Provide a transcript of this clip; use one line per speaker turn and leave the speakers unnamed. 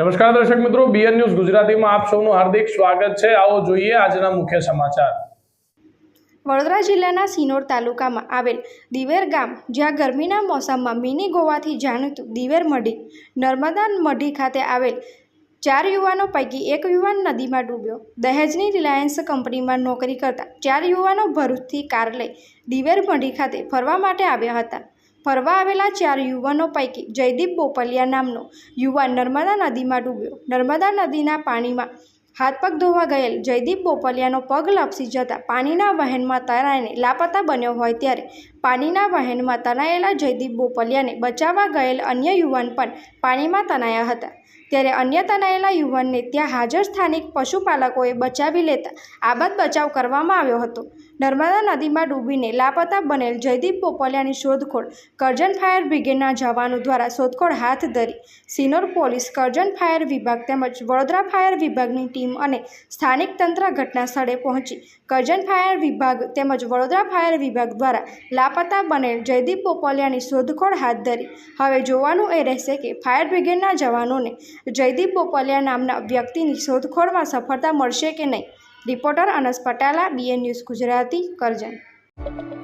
નમસ્કાર દર્શક મિત્રો બીએન ન્યૂઝ ગુજરાતીમાં આપ સૌનું હાર્દિક સ્વાગત છે. આવો જોઈએ આજના મુખ્ય સમાચાર.
વડોદરા જિલ્લાના સિનોર તાલુકામાં આવેલ દિવેર ગામ, જ્યાં ગરમીના મોસમમાં મિની ગોવાથી જાણીતું દિવેર મઢી નર્મદા મઢી ખાતે આવેલ ચાર યુવાનો પૈકી એક યુવાન નદીમાં ડૂબ્યો. દહેજની રિલાયન્સ કંપનીમાં નોકરી કરતા ચાર યુવાનો ભરૂચથી કાર લઈ દિવેર મઢી ખાતે ફરવા માટે આવ્યા હતા. ફરવા આવેલા ચાર યુવાનો પૈકી જયદીપ બોપલિયા નામનો યુવાન નર્મદા નદીમાં ડૂબ્યો. નર્મદા નદીના પાણીમાં હાથ પગ ધોવા ગયેલ જયદીપ બોપલિયાનો પગ લપસી જતાં પાણીના વહેણમાં તરાઈને લાપતા બન્યો હોય ત્યારે પાણીના વહેણમાં તણાયેલા જયદીપ બોપલિયાને બચાવવા ગયેલ અન્ય યુવાન પણ પાણીમાં તણાયા હતા. ત્યારે અન્ય તણાયેલા યુવાનને ત્યાં હાજર સ્થાનિક પશુપાલકોએ બચાવી લેતા આબાદ બચાવ કરવામાં આવ્યો હતો. નર્મદા નદીમાં ડૂબીને લાપતા બનેલ જયદીપ બોપલિયાની શોધખોળ કરજણ ફાયર બ્રિગેડના જવાનો દ્વારા શોધખોળ હાથ ધરી. સિનોર પોલીસ કરજણ ફાયર વિભાગ તેમજ વડોદરા ફાયર વિભાગની ટીમ અને સ્થાનિક તંત્ર ઘટના સ્થળે પહોંચી. કરજણ ફાયર વિભાગ તેમજ વડોદરા ફાયર વિભાગ દ્વારા લાપતા બનેલ જયદીપ પોપલિયાની શોધખોળ હાથ ધરી. હવે જોવાનું એ રહેશે કે ફાયર બ્રિગેડના જવાનોને જયદીપ પોપલિયા નામના વ્યક્તિની શોધખોળમાં સફળતા મળશે કે નહીં. Reporter Anas Patala BN news Gujarati, Karjan.